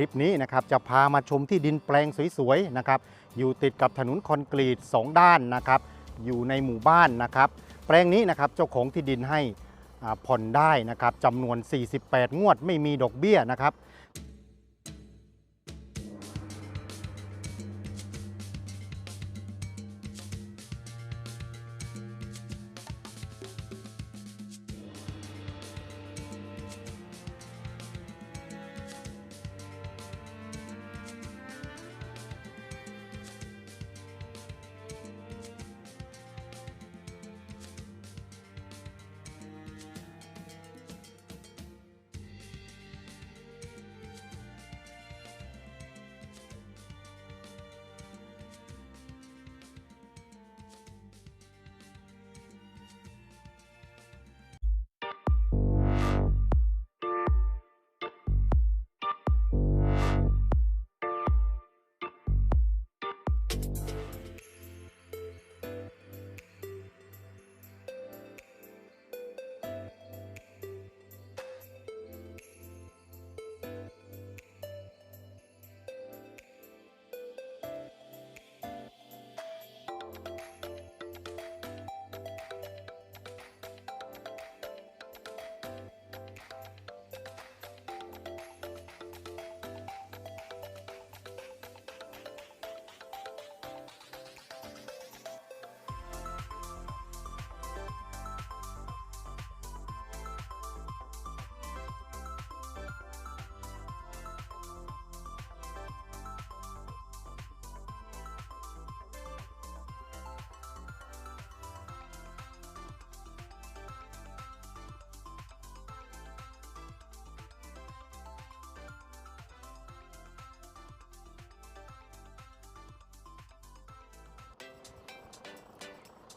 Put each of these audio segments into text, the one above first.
ลิปนี้นะครับจะพามาชมที่ดินแปลงสวยๆนะครับอยู่ติดกับถนนคอนกรีต 2 ด้านนะครับอยู่ในหมู่บ้านนะครับ แปลงนี้นะครับเจ้าของที่ดินให้ผ่อนได้นะครับจำนวน 48 งวดไม่มีดอกเบี้ยนะครับ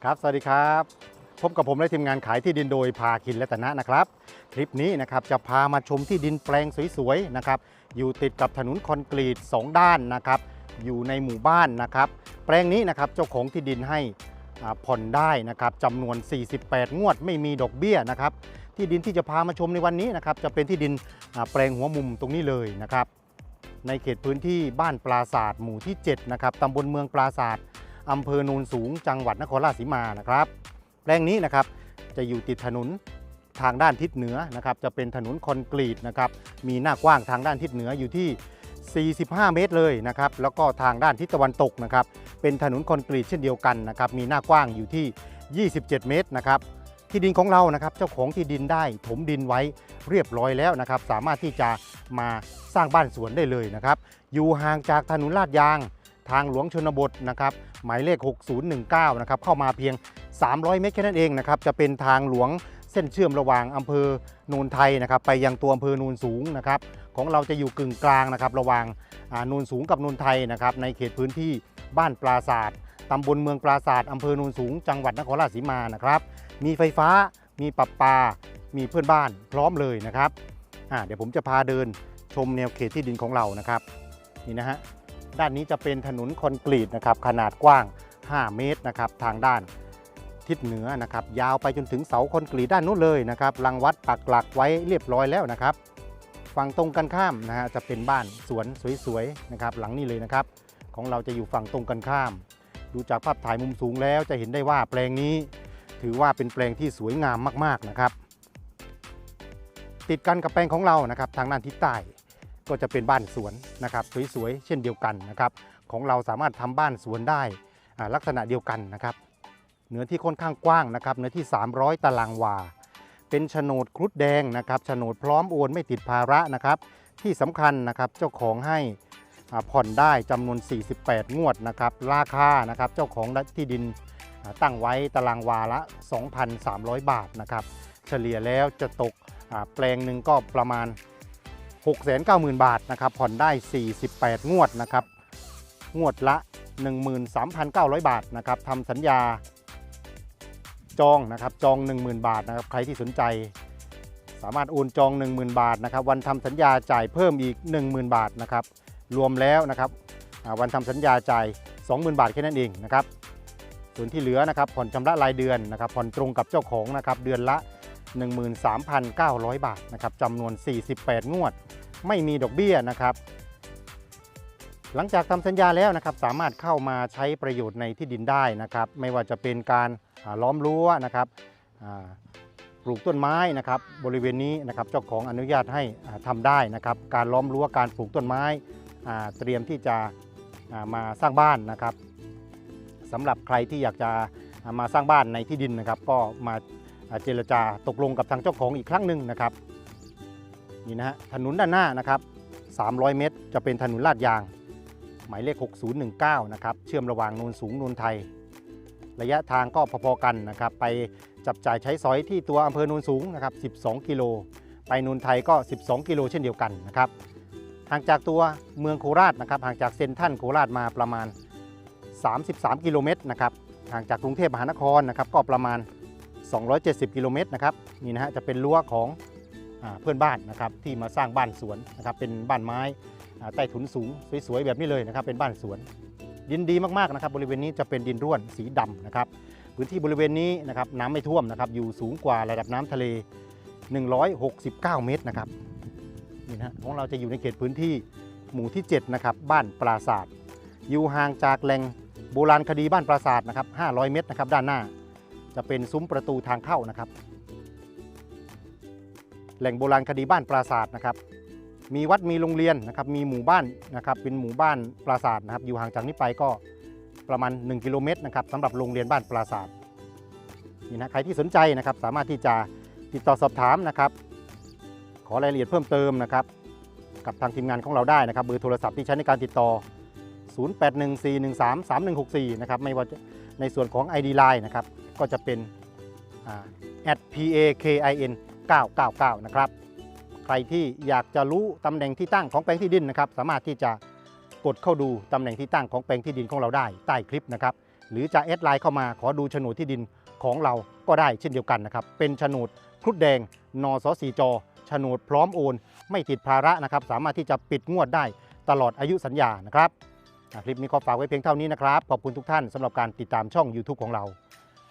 ครับ สวัสดีครับ พบกับผมและทีมงานขายที่ดินโดยพาคินและตนะนะครับ คลิปนี้นะครับจะพามาชมที่ดินแปลงสวยๆนะครับ อยู่ติดกับถนนคอนกรีต 2 ด้านนะครับ อยู่ในหมู่บ้านนะครับ แปลงนี้นะครับเจ้าของที่ดินให้ผ่อนได้นะครับจำนวน 48 งวดไม่มีดอกเบี้ยนะครับ ที่ดินที่จะพามาชมในวันนี้นะครับจะเป็นที่ดินแปลงหัวมุมตรงนี้เลยนะครับ ในเขตพื้นที่บ้านปราศาสตร์หมู่ที่7นะครับตำบลเมืองปราศาสตร์ อำเภอโนนสูงจังหวัดนครราชสีมานะครับแปลงนี้นะครับจะอยู่ติดถนนทางด้านทิศเหนือนะครับ จะเป็นถนนคอนกรีตนะครับ มีหน้ากว้างทางด้านทิศเหนืออยู่ที่ 45 เมตรเลยนะครับ แล้วก็ทางด้านทิศตะวันตกนะครับ เป็นถนนคอนกรีตเช่นเดียวกันนะครับ มีหน้ากว้างอยู่ที่ 27 เมตรนะครับ ที่ดินของเรานะครับ เจ้าของที่ดินได้ถมดินไว้เรียบร้อยแล้วนะครับ สามารถที่จะมาสร้างบ้านสวนได้เลยนะครับ อยู่ห่างจากถนนลาดยาง ทางหลวงชนบทนะครับหมายเลข 6019 นะครับเข้ามาเพียง 300 เมตรแค่นั้นเองนะครับจะเป็นทางหลวงเส้นเชื่อมระหว่างอำเภอโนนไทยนะครับไปยังตัวอำเภอโนนสูงนะครับของเราจะอยู่กึ่งกลางนะครับระหว่างอ่าโนนสูงกับโนนไทยนะครับในเขตพื้นที่บ้านปราศาสตร์ตำบลเมืองปราศาสตร์อำเภอโนนสูง จังหวัดนครราชสีมานะครับมีไฟฟ้ามีปรับปา มีเพื่อนบ้านพร้อมเลยนะครับเดี๋ยวผมจะพาเดินชมแนวเขตที่ดินของเรานะครับนี่นะฮะ ด้านนี้จะเป็นถนนคอนกรีตนะครับขนาดกว้าง 5 เมตรนะครับทางด้านทิศเหนือนะครับยาวไปจนถึงเสาคอนกรีตด้านนู้นเลยนะครับรังวัดปักหลักไว้เรียบร้อยแล้วนะครับ ฝั่งตรงกันข้ามนะฮะจะเป็นบ้านสวนสวยๆนะครับหลังนี้เลยนะครับ ของเราจะอยู่ฝั่งตรงกันข้าม ดูจากภาพถ่ายมุมสูงแล้วจะเห็นได้ว่าแปลงนี้ ถือว่าเป็นแปลงที่สวยงามมากๆนะครับ ติดกันกับแปลงของเรานะครับทางด้านทิศใต้ ก็จะเป็นบ้านสวนนะครับสวยๆเช่นเดียวกันนะครับของเราสามารถทำบ้านสวนได้ลักษณะเดียวกันนะครับเนื้อที่ค่อนข้างกว้างนะครับเนื้อที่ 300 ตารางวา เป็นโฉนดครุฑแดงนะครับโฉนดพร้อมโอนไม่ติดภาระนะครับที่สำคัญนะครับเจ้าของให้ผ่อนได้จำนวน 48 งวดนะครับราคานะครับเจ้าของที่ดินตั้งไว้ตารางวาละ 2,300 บาทนะครับเฉลี่ยแล้วจะตกแปลงหนึ่งก็ประมาณ 690,000 บาทนะครับผ่อนได้ 48 งวดนะครับงวดละ 13,900 บาทนะครับทำสัญญาจองนะครับจอง 10,000 บาทนะครับใครที่สนใจ สามารถโอนจอง 10,000 บาทนะครับวันทำสัญญาจ่ายเพิ่มอีก 10,000 บาทนะครับรวมแล้วนะครับวันทำสัญญาจ่าย 20,000 บาทแค่นั้นเองนะครับส่วนที่เหลือนะครับผ่อนชำระรายเดือนนะครับผ่อนตรงกับเจ้าของนะครับเดือนละ 13,900 บาทนะครับจำนวน 48 งวด ไม่มีดอกเบี้ยนะครับหลังจากทำสัญญาแล้วนะครับสามารถเข้ามาใช้ประโยชน์ในที่ดินได้นะครับ ไม่ว่าจะเป็นการล้อมรั้วนะครับปลูกต้นไม้นะครับ บริเวณนี้นะครับเจ้าของอนุญาตให้อ่าทำได้นะครับ การล้อมรั้วการปลูกต้นไม้เตรียมที่จะมาสร้างบ้านนะครับสำหรับใครที่อยากจะมาสร้างบ้านในที่ดินนะครับ ก็มา เจรจาตกลงกับทางเจ้าของอีกครั้งหนึ่งนะครับนี่นะฮะถนนด้านหน้านะครับ 300 เมตร จะเป็นถนนลาดยาง หมายเลข 6019 นะครับ เชื่อมระหว่างโนนสูงโนนไทย ระยะทางก็พอๆกันนะครับ ไปจับจ่ายใช้สอยที่ตัวอำเภอโนนสูงนะครับ 12 กิโล ไปโนนไทยก็ 12 กิโลเช่นเดียวกันนะครับ ห่างจากตัวเมืองโคราชนะครับ ห่างจากเซนทรันโคราชมาประมาณ 33 กิโลเมตรนะครับ ห่างจากกรุงเทพมหานครนะครับ ก็ประมาณ 270 กิโลเมตรนะครับนี่นะฮะจะเป็นรั้วของอเพื่อนบ้านนะครับที่มาสร้างบ้านสวนนะครับเป็นบ้านไม้ใต้ถุนสูงสวยๆแบบนี้เลยนะครับเป็นบ้านสวน ดินดีมากๆนะครับบริเวณนี้จะเป็นดินร่วนสีดำนะครับพื้นที่บริเวณนี้นะครับน้ำไม่ท่วมนะครับอยู่สูงกว่าระดับน้ำทะเล 169 เมตรนะครับนี่นะฮะของเราจะอยู่ในเขตพื้นที่หมู่ที่ 7 นะครับ บ้านปราศาสตร์อยู่ห่างจากแหล่งโบราณคดีบ้านปราศาสตร์นะครับ 500 เมตรนะครับด้านหน้า จะเป็นซุ้มประตูทางเข้านะครับ แหล่งโบราณคดีบ้านปราศาสตร์นะครับ มีวัดมีโรงเรียนนะครับ มีหมู่บ้านนะครับ เป็นหมู่บ้านปราสาทนะครับ อยู่ห่างจากนี้ไปก็ประมาณ 1 กิโลเมตรนะครับสำหรับโรงเรียนบ้านปราสาทนี่นะใครที่สนใจนะครับ สามารถที่จะติดต่อสอบถามนะครับ ขอรายละเอียดเพิ่มเติมนะครับ กับทางทีมงานของเราได้นะครับเบอร์โทรศัพท์ที่ใช้ในการติดต่อ 0814133164 นะครับไม่ว่าในส่วนของ ID Line นะครับ ก็จะเป็น @pakin 999 นะครับ ใครที่อยากจะรู้ตำแหน่งที่ตั้งของแปลงที่ดินนะครับ สามารถที่จะกดเข้าดูตำแหน่งที่ตั้งของแปลงที่ดินของเราได้ใต้คลิปนะครับ หรือจะแอดไลน์เข้ามาขอดูโฉนดที่ดินของเราก็ได้เช่นเดียวกันนะครับ เป็นโฉนดครุฑแดง นสสีจโฉนดพร้อมโอน ไม่ติดภาระนะครับ สามารถที่จะปิดงวดได้ตลอดอายุสัญญานะครับคลิปนี้ขอฝากไว้เพียงเท่านี้นะครับ ขอบคุณทุกท่านสำหรับการติดตามช่อง YouTube ของเรา